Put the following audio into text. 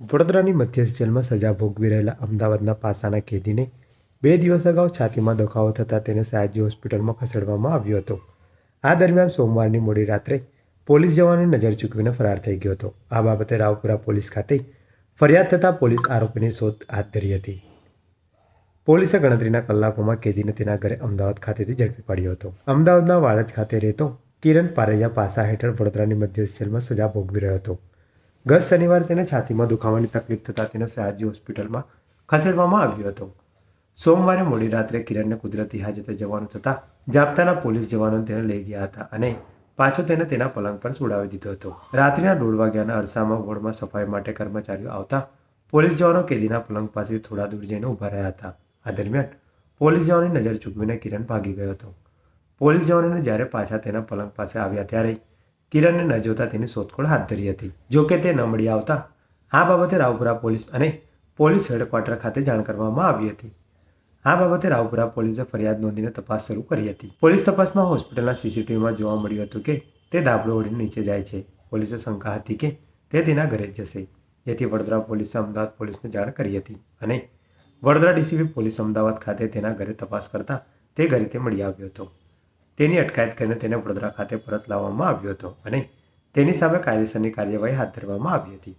વડોદરાની મધ્યસ્થ જેલમાં સજા ભોગવી રહેલા અમદાવાદના પાસાના કેદીને બે દિવસ અગાઉ છાતીમાં દુખાવો થતાં તેને સયાજી હોસ્પિટલમાં ખસેડવામાં આવ્યો હતો. આ દરમિયાન સોમવારની મોડી રાત્રે પોલીસ જવાનની નજર ચૂકવીને ફરાર થઈ ગયો હતો. આ બાબતે રાવપુરા પોલીસ ખાતે ફરિયાદ થતાં પોલીસ આરોપીની શોધ હાથ ધરી હતી. પોલીસે ગણતરીના કલાકોમાં કેદીને તેના ઘરે અમદાવાદ ખાતેથી ઝડપી પાડ્યો હતો. અમદાવાદના વાડજ ખાતે રહેતો કિરણ પારેજા પાસા હેઠળ વડોદરાની મધ્યસ્થ જેલમાં સજા ભોગવી રહ્યો હતો. ગત શનિવારે તેને છાતીમાં દુખાવાની તકલીફ થતાં તેને સયાજી હોસ્પિટલમાં ખસેડવામાં આવ્યો હતો. સોમવારે મોડી રાત્રે કિરણને કુદરતી હાજતે જવાનું થતાં જાપ્તાના પોલીસ જવાનો તેને લઈ ગયા હતા અને પાછો તેને તેના પલંગ પર સુડાવી દીધો હતો. રાત્રિના દોઢ વાગ્યાના અરસામાં વોર્ડમાં સફાઈ માટે કર્મચારીઓ આવતા પોલીસ જવાનો કેદીના પલંગ પાસે થોડા દૂર જઈને ઊભા રહ્યા હતા. આ દરમિયાન પોલીસ જવાનની નજર ચૂકવીને કિરણ ભાગી ગયો હતો. પોલીસ જવાનોને જ્યારે પાછા તેના પલંગ પાસે આવ્યા ત્યારે કિરણને ન જોતા તેની શોધખોળ હાથ ધરી હતી. જો કે તે ન મળી આવતા, આ બાબતે રાવપુરા પોલીસ અને પોલીસ હેડક્વાર્ટર ખાતે જાણ કરવામાં આવી હતી. આ બાબતે રાવપુરા પોલીસે ફરિયાદ નોંધીને તપાસ શરૂ કરી હતી. પોલીસ તપાસમાં હોસ્પિટલના સીસીટીવીમાં જોવા મળ્યું હતું કે તે દાબડો ઓળીને નીચે જાય છે. પોલીસે શંકા હતી કે તે તેના ઘરે જશે. જેથી વડોદરા પોલીસે અમદાવાદ પોલીસને જાણ કરી હતી અને વડોદરા ડીસીપી પોલીસ અમદાવાદ ખાતે તેના ઘરે તપાસ કરતા તે ઘરે તે મળી આવ્યો હતો. તેની અટકાયત કરીને તેને વડોદરા ખાતે પરત લાવવામાં આવ્યો હતો અને તેની સામે કાયદેસરની કાર્યવાહી હાથ ધરવામાં આવી હતી.